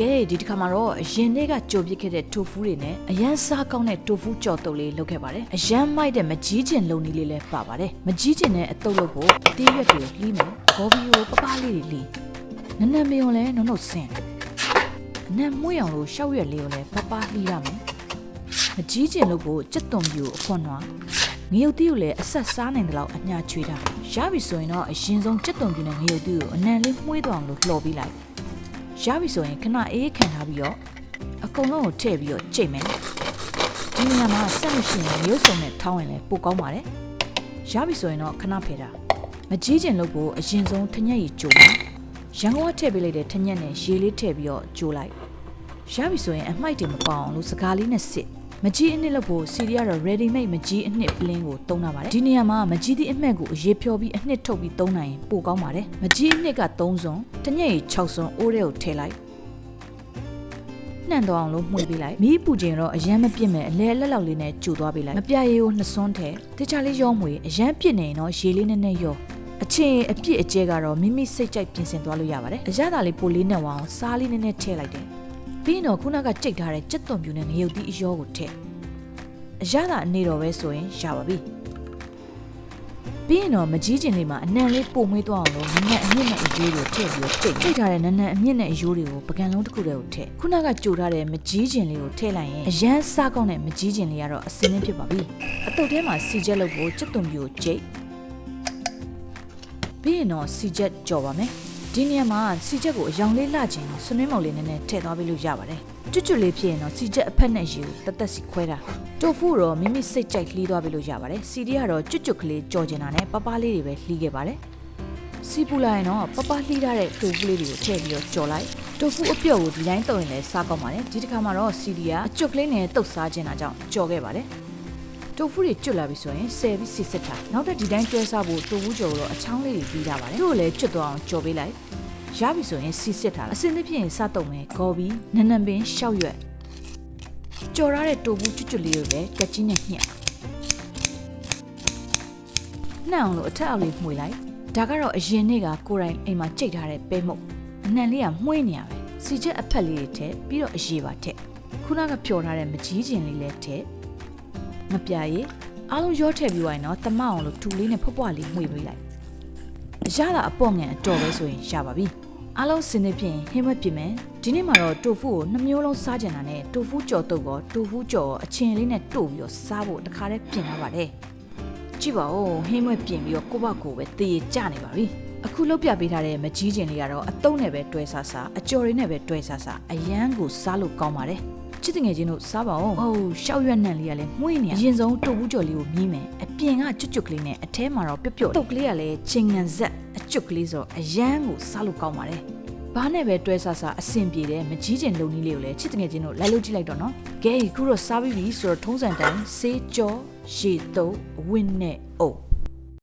ကဲဒီတစ်ခါမှာတော့အရင်နေ့ကကြိုပစ်ခဲ့တဲ့တိုဖူးတွေနဲ့အရန်စားကောင်းတဲ့တိုဖူးကြော်တုပ်လေးလုပ်ခဲ့ပါတယ်အရန်မိုက်တဲ့မကြီးကျင်လုံနီလေးလည်းပါပါတယ်မကြီးကျင်တဲ့အတုပ်လုပ်ဖို့အသေးရွက်တွေလှီးမယ်ဂေါ်ဘီကိုပပလေးတွေလှီးနနမေုံလည်းနုံနုံဆင်းအနံမွေးအောင်လို့ရှောက်ရွက်လေးကိုလည်းပပလှီးရမယ်မကြီးကျင်လို့ကိုကြက်သွန်ပြူအခွန်နွားငရုတ်တီးကိုလည်းအဆက်စားနိုင်တဲ့လောက်အညာချွေးတာရပြီဆိုရင်တော့အရင်ဆုံးကြက်သွန်ပြူနဲ့ငရုတ်တီးကိုအနံလေးမှုေးသွားအောင်လို့လှော်ပြီးလိုက် ရပြီဆိုရင်ခဏအေးခံထားပြီးတော့အကုန်လုံးကိုထည့်ပြီးတော့ကြိတ်မယ်ဒီနေရာမှာဆက်လို့ရှိရင်ရုပ်စုံနဲ့ထောင်းရင်လည်းပိုကောင်းပါတယ်ရပြီဆိုရင်တော့ခဏဖယ်တာမကြီးကျင်လို့ကိုအရင်ဆုံးထညက်ရီကြိုမယ်ရန်ကုန်ကထည့်ပေးလိုက်တဲ့ထညက်နဲ့ရေလေးထည့်ပြီးတော့ကြိုလိုက်ရပြီဆိုရင်အမိုက်တွေမပေါအောင်လို့စကားလေးနဲ့စစ် မကြီးအနှစ်လို့ဖို့စီရီကတော့ ready made မကြီးအနှစ်ပလင်းကိုသုံးတာပါတယ်ဒီနေရာမှာမကြီးသည့်အမှတ်ကိုအရေးဖြောပြီးအနှစ်ထုတ်ပြီးသုံးနိုင်ရင်ပိုကောင်းပါတယ်မကြီးအနှစ်က3စွန်းတညက်ရီ6စွန်းအိုးထဲကိုထည့်လိုက်နှံ့သွားအောင်လို့မှွေပေးလိုက်မီးပူချိန်တော့အရန်မပြစ်မဲ့အလဲအလက်လောက်လေးနဲ့ကြိုသွားပေးလိုက်မပြရေကိုနှစ်စွန်းထဲတခြားလေးရောမှွေအရန်ပြစ်နေရင်တော့ရေလေးနဲ့နဲ့ရောအချင်းအပြစ်အကျဲကတော့မိမိစိတ်ကြိုက်ပြင်ဆင်သွားလို့ရပါတယ်အရသာလေးပိုလေးနဲ့ဝအောင်စားလေးနဲ့နဲ့ထည့်လိုက်တယ် ပြီးရင်တော့ခုနကကြိတ်ထားတဲ့ကြက်သွန်ပြူနဲ့ငရုတ်သီးအရောကိုထည့်အရသာအနေတော်ပဲဆိုရင်ရပါပြီပြီးရင်တော့မကြီးကျင်လေးမှာအနံလေးပုံမွေးသွားအောင်လို့နက်အမြင့်နဲ့အယိုးတွေထည့်ပြီးတော့ကြိတ်ကြိတ်ထားတဲ့နက်နက်အမြင့်နဲ့အယိုးတွေကိုပကံလုံးတစ်ခုတည်းကိုထည့်ခုနကကြိုထားတဲ့မကြီးကျင်လေးကိုထည့်လိုက်ရင်အရန်စားကောင်းတဲ့မကြီးကျင်လေးကတော့အစင်းလေးဖြစ်ပါပြီအတုတ်ထဲမှာစီချက်လုပ်ဖို့ကြက်သွန်ပြူကိုကြိတ်ပြီးရင်တော့စီချက်ကြော်ပါမယ် ဒီနေရာမှာစီချက်ကိုအယောင်လေးလှချင်ဆွနွေးမုံလေးနည်းနည်းထည့်သွားပေးလို့ရပါတယ်ကျွတ်ကျွတ်လေးဖြစ်ရင်တော့စီချက်အဖက်နဲ့ရေကိုတသက်စီခွဲတာတိုဖူတော့မိမိစိတ်ကြိုက်လှီးသွားပေးလို့ရပါတယ်စီဒီကတော့ကျွတ်ကျွတ်ကလေးကြော်ကျင်တာနဲ့ပပလေးတွေပဲလှီးခဲ့ပါတယ်စီပူလာရင်တော့ပပလှီးထားတဲ့တိုဖူလေးတွေကိုထည့်ပြီးတော့ကြော်လိုက်တိုဖူအပြော့ကိုဒီတိုင်းတုံရင်လည်းစားကောင်းပါတယ်ဒီတစ်ခါမှာတော့စီဒီကအကျွတ်ကလေးနဲ့တုတ်စားခြင်းတာကြောင့်ကြော်ခဲ့ပါတယ်တိုဖူတွေကျွတ်လာပြီဆိုရင်ဆယ်ပြီးစစ်စစ်ထားနောက်တစ်ဒီတိုင်းတွဲစားဖို့တိုဖူကြော်တော့အချောင်းလေးတွေပြီးထားပါတယ်တို့လည်းကျွတ်သွားအောင်ကြော်ပေးလိုက် ရပြီဆိုရင်စီစစ်ထားအစင်းသဖြင့်စားတော့မယ်ဂေါ်ဘီနနံပင်ရှောက်ရွက်ကြော်ရတဲ့တိုဖူကျွတ်ကျွတ်လေးကိုလည်းကက်ကြီးနဲ့ညှက်နှံ့အောင်လို့အထက်အောက်လေးမှွေလိုက်ဒါကတော့အရင်နေ့ကကိုယ်တိုင်အိမ်မှာကြိတ်ထားတဲ့ပဲမုတ်အနှံလေးကမှွေးနေရပဲစီချက်အဖက်လေးတွေထည့်ပြီးတော့အရေးပါထည့်ခုနကဖြော်ထားတဲ့မကြီးကျင်လေးလည်းထည့်မပြရေအားလုံးရောထည့်ပြီးသွားရင်တော့တမအောင်လို့ထူလေးနဲ့ဖွက်ပွားလေးမှွေပေးလိုက်အရသာအပေါ့ငံအတော်ပဲဆိုရင်ရပါပြီ အားလုံးစင်နေဖြင့်ဟင်းမပြစ်မယ်ဒီနေ့မှာတော့တိုဖူကိုနှမျိုးလုံးစားကြင်တာနဲ့တိုဖူကြော်တုပ်ကောတိုဖူကြော်အချင်းလေးနဲ့တို့ပြီးတော့စားဖို့တခါတည်းပြင်လာပါတယ်ကြည့်ပါဦးဟင်းမပြင်ပြီးတော့ကိုဘကိုပဲတည်ရကြနေပါပြီအခုလုတ်ပြပေးထားတဲ့မကြီးကျင်လေးကတော့အတုံးနဲ့ပဲတွဲစားစားအကြော်တွေနဲ့ပဲတွဲစားစားအရန်ကိုစားလို့ကောင်းပါတယ် ချစ်တငယ်ချင်းတို့စားပါအောင်ဟုတ်ရှောက်ရွက်နှံလေးကလည်းမှုေးနေအရင်ဆုံးတုတ်ဘူးကြော်လေးကိုမြည်မယ်အပြင်ကကျွတ်ကျွတ်ကလေးနဲ့အထဲမှာတော့ပျော့ပျော့တုတ်ကလေးကလည်းချင်းငံဆက်အကျွတ်ကလေးဆိုတော့အရန်ကိုစားလို့ကောင်းပါတယ်ဘာနဲ့ပဲတွဲဆဆအဆင်ပြေတယ်မကြီးကျင်လုံနည်းလေးကိုလည်းချစ်တငယ်ချင်းတို့လိုက်လို့ကြည့်လိုက်တော့နော်ကဲခုတော့စားပြီးပြီဆိုတော့ထုံးစံတိုင်းဆေးကြောရေတုပ်ဝင်းနဲ့အုပ်